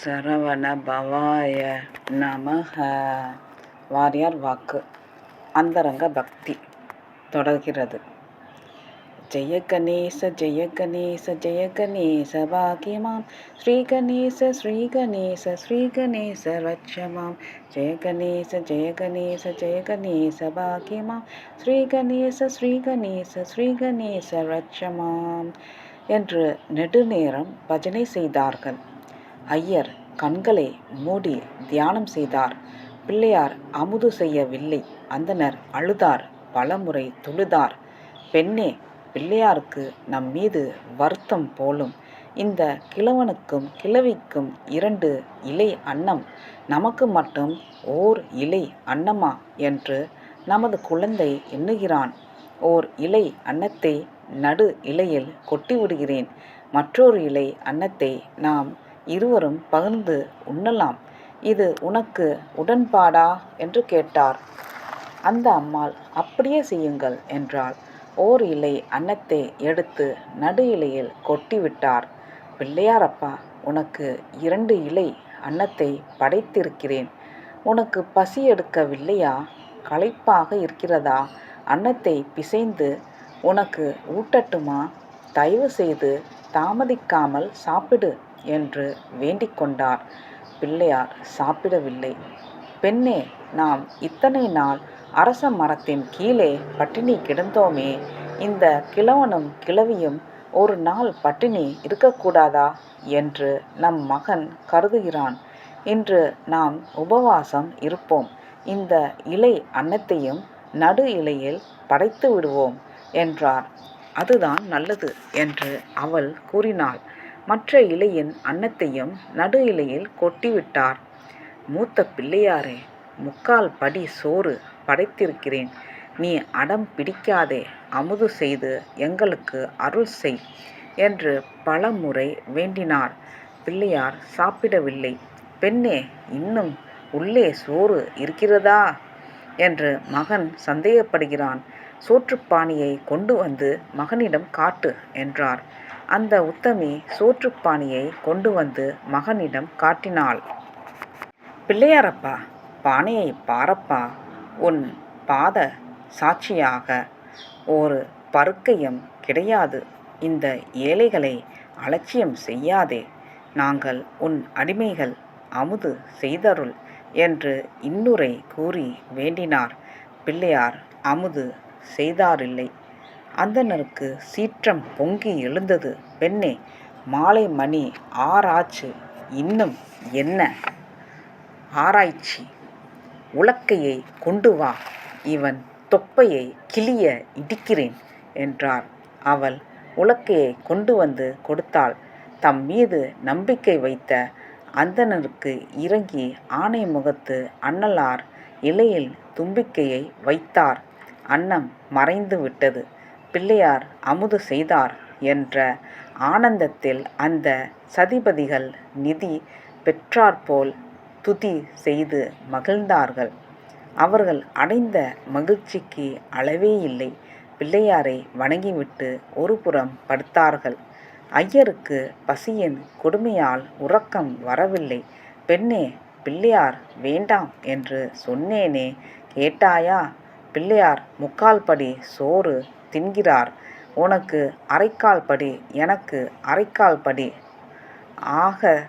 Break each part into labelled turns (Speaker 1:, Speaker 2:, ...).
Speaker 1: சரவண பவாய நமக வாரியார் வாக்கு. அந்தரங்க பக்தி தொடர்கிறது. ஜெய கணேச ஜெய கணேச ஜெய கணேச பாக்கியமாம். ஸ்ரீ கணேச ஸ்ரீ கணேச ஸ்ரீ கணேச ரட்சமாம். ஜெய கணேச ஜெய கணேச ஜெய கணேச பாக்கியமாம். ஸ்ரீ கணேச ஸ்ரீ கணேச ஸ்ரீ கணேச ரட்சமாம். என்று நெடுநேரம் பஜனை செய்தார்கள். ஐயர் கண்களை மூடி தியானம் செய்தார். பிள்ளையார் அமுது செய்யவில்லை. அந்தனர் அழுதார். பலமுறை துழுதார் பெண்ணே பிள்ளையாருக்கு நம் மீது வருத்தம் போலும். இந்த கிழவனுக்கும் கிழவிக்கும் இரண்டு இலை அன்னம். நமக்கு மட்டும் ஓர் இலை அன்னமா? என்று நமது குழந்தை எண்ணுகிறான். ஓர் இலை அன்னத்தை நடு இலையில் கொட்டிவிடுகிறேன். மற்றொரு இலை அன்னத்தை நாம் இருவரும் பகிர்ந்து உண்ணலாம். இது உனக்கு உடன்பாடா? என்று கேட்டார். அந்த அம்மாள் அப்படியே செய்யுங்கள் என்றாள். ஓர் இலை அன்னத்தை எடுத்து நடு இலையில் கொட்டிவிட்டார். பிள்ளையாரப்பா உனக்கு இரண்டு இலை அன்னத்தை படைத்திருக்கிறேன். உனக்கு பசி எடுக்கவில்லையா? களைப்பாக இருக்கிறதா? அன்னத்தை பிசைந்து உனக்கு ஊட்டட்டுமா? தயவு செய்து தாமதிக்காமல் சாப்பிடு என்று வேண்டிக் கொண்டார். பிள்ளையார் சாப்பிடவில்லை. பெண்ணே நாம் இத்தனை நாள் அரச மரத்தின் கீழே பட்டினி கிடந்தோமே இந்த கிழவனும் கிழவியும் ஒரு நாள் பட்டினி இருக்கக்கூடாதா? என்று நம் மகன் கருதுகிறான். இன்று நாம் உபவாசம் இருப்போம். இந்த இலை அன்னத்தையும் நடு இலையில் படைத்து விடுவோம் என்றார். அதுதான் நல்லது என்று அவள் கூறினாள். மற்ற இலையின் அன்னத்தையும் நடு இலையில் கொட்டிவிட்டார். மூத்த பிள்ளையாரே முக்கால் படி சோறு படைத்திருக்கிறேன். நீ அடம் பிடிக்காதே அமுது செய்து எங்களுக்கு அருள் செய் என்று பல முறை வேண்டினார். பிள்ளையார் சாப்பிடவில்லை. பெண்ணே இன்னும் உள்ளே சோறு இருக்கிறதா? என்று மகன் சந்தேகப்படுகிறான். சோற்றுப்பானியை கொண்டு வந்து மகனிடம் காட்டு என்றார். அந்த உத்தமி சோற்றுப்பானியை கொண்டு வந்து மகனிடம் காட்டினாள். பிள்ளையாரப்பா பானையை பாரப்பா. உன் பாத சாட்சியாக. ஒரு பருக்கையும் கிடையாது. இந்த ஏழைகளை அலட்சியம் செய்யாதே. நாங்கள் உன் அடிமைகள் அமுது செய்தருள் என்று இன்னுரை கூறி வேண்டினார். பிள்ளையார் அமுது செய்தாரில்லை. அந்தனருக்கு சீற்றம் பொங்கி எழுந்தது. பெண்ணே மாலை மணி ஆறாச்சு. இன்னும் என்ன? ஆராய்ச்சி. உலக்கையை கொண்டு வா. இவன் தொப்பையை கிளிய இடிக்கிறேன் என்றார். அவள் உலக்கையை கொண்டு வந்து கொடுத்தாள். தம் மீது நம்பிக்கை வைத்த அந்தணருக்கு இறங்கி ஆணை முகத்து அன்னலார் இலையில் தும்பிக்கையை வைத்தார். அன்னம் மறைந்து விட்டது பிள்ளையார் அமுது செய்தார் என்ற ஆனந்தத்தில் அந்த சதிபதிகள் நிதி பெற்றாற்போல் துதி செய்து மகிழ்ந்தார்கள். அவர்கள் அடைந்த மகிழ்ச்சிக்கு அளவே இல்லை. பிள்ளையாரை வணங்கிவிட்டு ஒருபுறம் படுத்தார்கள். ஐயருக்கு பசியின் கொடுமையால் உறக்கம் வரவில்லை. பெண்ணே பிள்ளையார் வேண்டாம் என்று சொன்னேனே கேட்டாயா? பிள்ளையார் முக்கால் படி சோறு தின்கிறார். உனக்கு அரைக்கால் படி எனக்கு அரைக்கால் படி. ஆக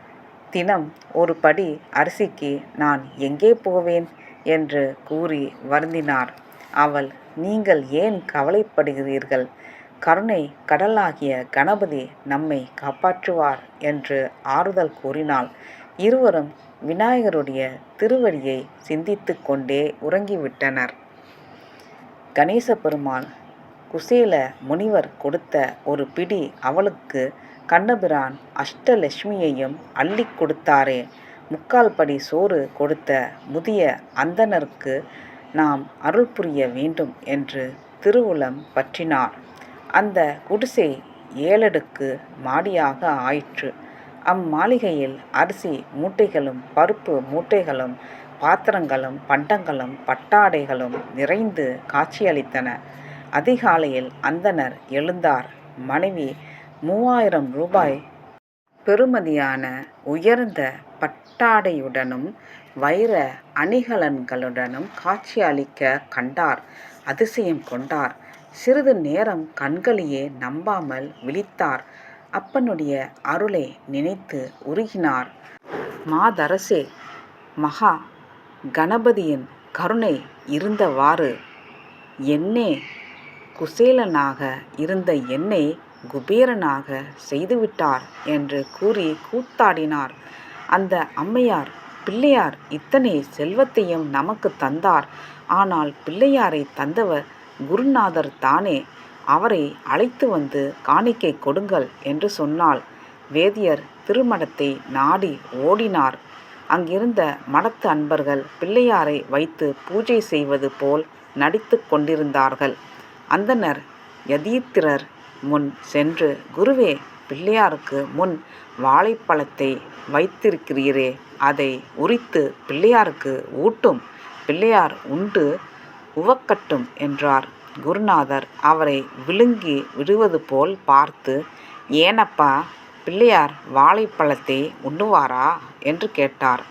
Speaker 1: தினம் ஒரு படி அரிசிக்கு நான் எங்கே போவேன்? என்று கூறி வருந்தினார். அவள் நீங்கள் ஏன் கவலைப்படுகிறீர்கள்? கருணை கடலாகிய கணபதி நம்மை காப்பாற்றுவார் என்று ஆறுதல் கூறினாள். இருவரும் விநாயகருடைய திருவடியை சிந்தித்து கொண்டே உறங்கிவிட்டனர். கணேச பெருமாள் குசேல முனிவர் கொடுத்த ஒரு பிடி அவளுக்கு கண்ணபிரான் அஷ்டலட்சுமியையும் அள்ளி கொடுத்தாரே. முக்கால் படி சோறு கொடுத்த முதிய அந்தனருக்கு நாம் அருள் புரிய வேண்டும் என்று திருவுளம் பற்றினார். அந்த குடிசை ஏழடுக்கு மாடியாக ஆயிற்று. அம்மாளிகையில் அரிசி மூட்டைகளும் பருப்பு மூட்டைகளும் பாத்திரங்களும் பண்டங்களும் பட்டாடைகளும் நிறைந்து காட்சியளித்தன. அதிகாலையில் அந்தனர் எழுந்தார் மனைவி மூவாயிரம் ரூபாய் பெறுமதியான உயர்ந்த பட்டாடையுடனும் வைர அணிகலன்களுடனும் காட்சியளிக்கக் கண்டார். அதிசயம் கொண்டார். சிறிது நேரம் கண்களையே நம்பாமல் விழித்தார். அப்பனுடைய அருளை நினைத்து உருகினார். மாதரசே மகா கணபதியின் கருணை இருந்தவாறு என்னே குசேலனாக இருந்த என்னை குபேரனாக செய்துவிட்டார் என்று கூறி கூத்தாடினார். அந்த அம்மையார் பிள்ளையார் இத்தனை செல்வத்தையும் நமக்குத் தந்தார். ஆனால் பிள்ளையாரை தந்தவர் குருநாதர் தானே. அவரை அழைத்து வந்து காணிக்கை கொடுங்கள் என்று சொன்னால் வேதியர் திருமடத்தை நாடி ஓடினார். அங்கிருந்த மடத்து அன்பர்கள் பிள்ளையாரை வைத்து பூஜை செய்வது போல் நடித்து கொண்டிருந்தார்கள். அந்தனர் யதீத்திரர் முன் சென்று குருவே பிள்ளையாருக்கு முன் வாழைப்பழத்தை வைத்திருக்கிறீரே அதை உரித்து பிள்ளையாருக்கு ஊட்டும் பிள்ளையார் உண்டு உவக்கட்டும் என்றார். குருநாதர் அவரை விழுங்கி விடுவது போல் பார்த்து ஏனப்பா பிள்ளையார் வாழைப்பழத்தை உண்ணுவாரா? என்று கேட்டார்.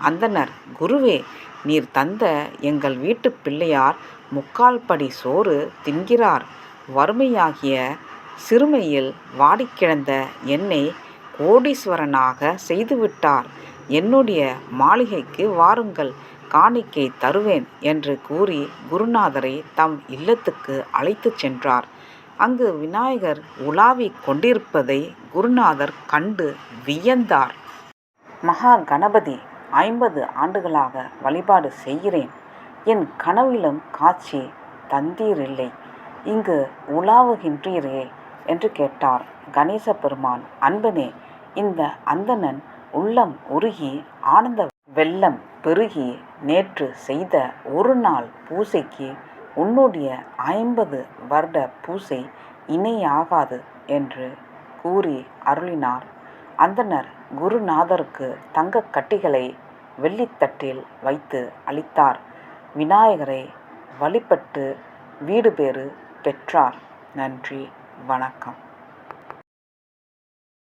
Speaker 1: அந்தணர் குருவே நீர் தந்த எங்கள் வீட்டுப் பிள்ளையார் முக்கால் படி சோறு தின்கிறார். வறுமையாகிய சிறுமையில் வாடிக்கிடந்த என்னை கோடீஸ்வரனாக செய்துவிட்டார். என்னுடைய மாளிகைக்கு வாருங்கள் காணிக்கை தருவேன் என்று கூறி குருநாதரை தம் இல்லத்துக்கு அழைத்துச் சென்றார். அங்கு விநாயகர் உலாவிக் கொண்டிருப்பதை குருநாதர் கண்டு வியந்தார். மகா கணபதி ஐம்பது ஆண்டுகளாக வழிபாடு செய்கிறேன். என் கனவிலும் காட்சி தந்தீரில்லை. இங்கு உலாவுகின்றீரே என்று கேட்டார். கணேசபெருமான் அன்பனே இந்த அந்தணன் உள்ளம் உருகி ஆனந்த வெள்ளம் பெருகி நேற்று செய்த ஒரு நாள் பூசைக்கு உன்னுடைய ஐம்பது வருட பூசை இணையாகாது என்று கூறி அருளினார். அந்தணர் குருநாதருக்கு தங்கக் கட்டிகளை வெள்ளித்தட்டில் வைத்து அளித்தார். விநாயகரை வழிபட்டு வீடுபேறு பெற்றார். நன்றி வணக்கம்.